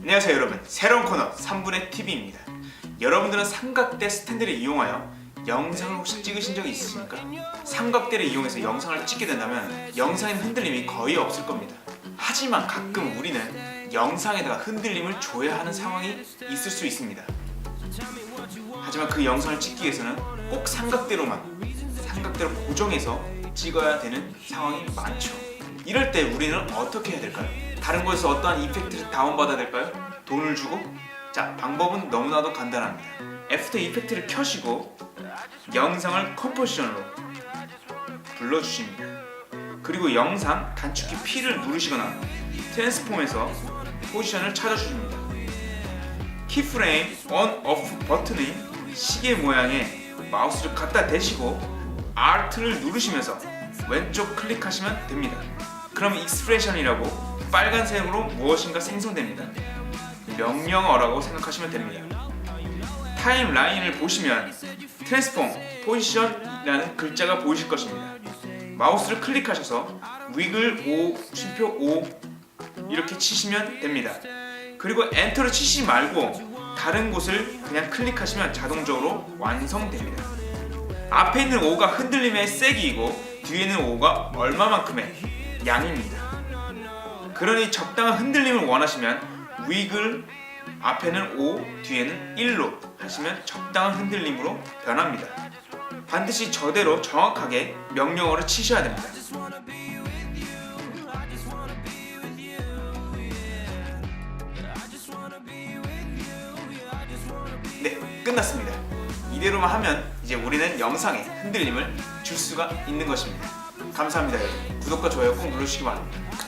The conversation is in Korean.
안녕하세요 여러분. 새로운 코너 3분의 TV입니다. 여러분들은 삼각대 스탠드를 이용하여 영상을 혹시 찍으신 적이 있으십니까? 삼각대를 이용해서 영상을 찍게 된다면 영상의 흔들림이 거의 없을 겁니다. 하지만 가끔 우리는 영상에다가 흔들림을 줘야 하는 상황이 있을 수 있습니다. 하지만 그 영상을 찍기 위해서는 꼭 삼각대로만 삼각대로 고정해서 찍어야 되는 상황이 많죠. 이럴 때 우리는 어떻게 해야 될까요? 다른 곳에서 어떠한 이펙트를 다운받아야 될까요? 돈을 주고? 자, 방법은 너무나도 간단합니다. 애프터 이펙트를 켜시고 영상을 컴포지션으로 불러주십니다. 그리고 영상 단축키 P를 누르시거나 트랜스폼에서 포지션을 찾아주십니다. 키프레임 on, off 버튼의 시계 모양에 마우스를 갖다 대시고 Alt를 누르시면서 왼쪽 클릭하시면 됩니다. 그럼 익스프레션이라고 빨간색으로 무엇인가 생성됩니다. 명령어라고 생각하시면 됩니다. 타임라인을 보시면 트랜스폼, 포지션이라는 글자가 보이실 것입니다. 마우스를 클릭하셔서 위글 5, 쉼표 5 이렇게 치시면 됩니다. 그리고 엔터를 치시지 말고 다른 곳을 그냥 클릭하시면 자동적으로 완성됩니다. 앞에 있는 5가 흔들림의 세기이고 뒤에 있는 5가 얼마만큼의 양입니다. 그러니 적당한 흔들림을 원하시면 위글 앞에는 5, 뒤에는 1로 하시면 적당한 흔들림으로 변합니다. 반드시 저대로 정확하게 명령어를 치셔야 됩니다. 네, 끝났습니다. 이대로만 하면 이제 우리는 영상에 흔들림을 줄 수가 있는 것입니다. 감사합니다, 여러분. 구독과 좋아요 꼭 눌러주시기 바랍니다.